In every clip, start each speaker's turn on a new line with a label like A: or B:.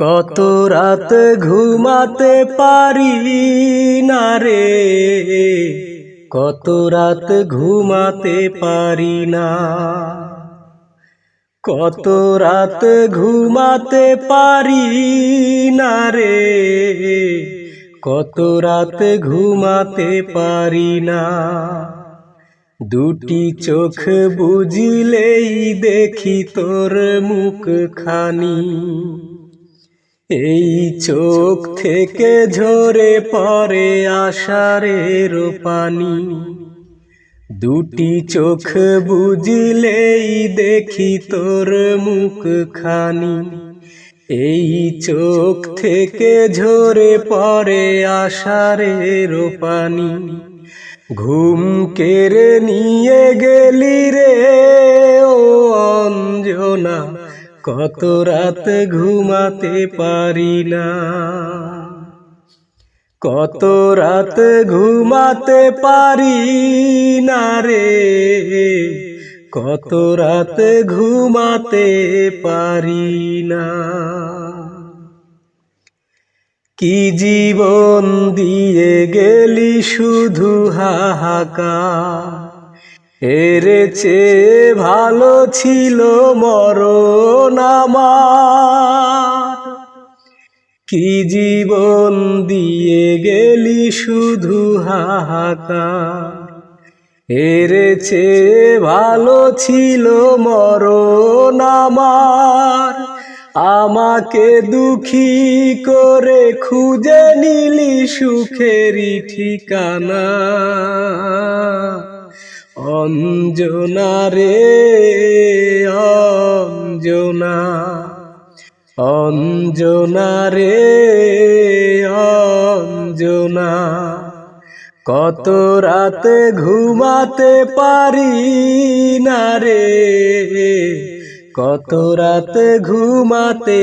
A: কত রাত ঘুমাতে পারি না রে? কত রাত ঘুমাতে পারি না? কত রাত ঘুমাতে পারি না রে? কত রাত ঘুমাতে পারি না? দুটি চোখ বুঝিলেই দেখি তোর মুখ খানি এই চোখ থেকে ঝরে পড়ে আষাঢ়ের পানি দুটি চোখ বুঝিলেই দেখি তোর মুখ খানি এই চোখ থেকে ঝরে পড়ে আষাঢ়ের পানি ঘুম কেড়ে নিয়ে গেলি রে, ও অঞ্জনা। কত রাত ঘুমাতে পারি না কত রাত ঘুমাতে পারি না রে। কত রাত ঘুমাতে পারি না কি জীবন দিয়ে গেলি শুধু হাহাকার। এর চেয়ে ভালো ছিল মরণ আমার। কি জীবন দিয়ে গেলি শুধু হাহাকার? এর চেয়ে ভালো ছিল মরণ আমার। আমাকে দুঃখী করে খুঁজে নিলি সুখেরই ঠিকানা। অঞ্জনা রে, অঞ্জনা। অঞ্জনা রে, অঞ্জনা। কত রাত ঘুমাতে পারি না রে। কত রাত ঘুমাতে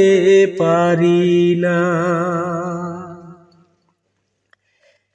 A: পারি না।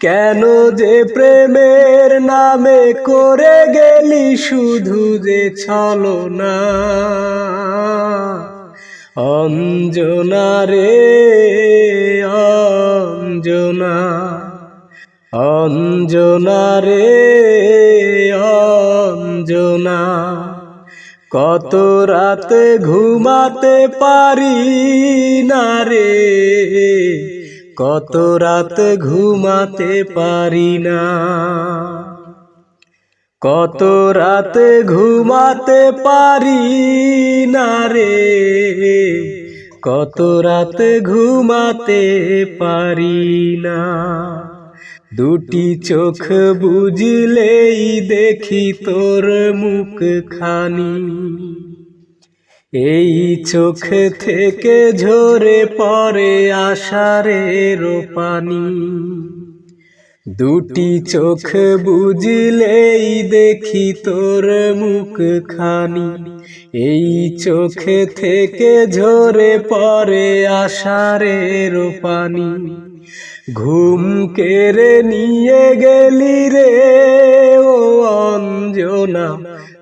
A: কেন যে প্রেমের নামে করে গেলি শুধু যে ছলো না অঞ্জনা রে, অঞ্জনা অঞ্জনা রে, অঞ্জনা। কত রাতে ঘুমাতে পারি না রে। কত রাত ঘুমাতে পারি না। কত রাত ঘুমাতে পারি না রে। কত রাত ঘুমাতে পারি না। দুটি চোখ বুঝলেই দেখি তোর মুখ খানি এই চোখ থেকে ঝরে পড়ে আষাঢ়ের পানি। দুটি চোখ বুঝলেই দেখি তোর মুখ খানি এই চোখ থেকে ঝরে পড়ে আষাঢ়ের পানি। ঘুম কেড়ে নিয়ে গেলি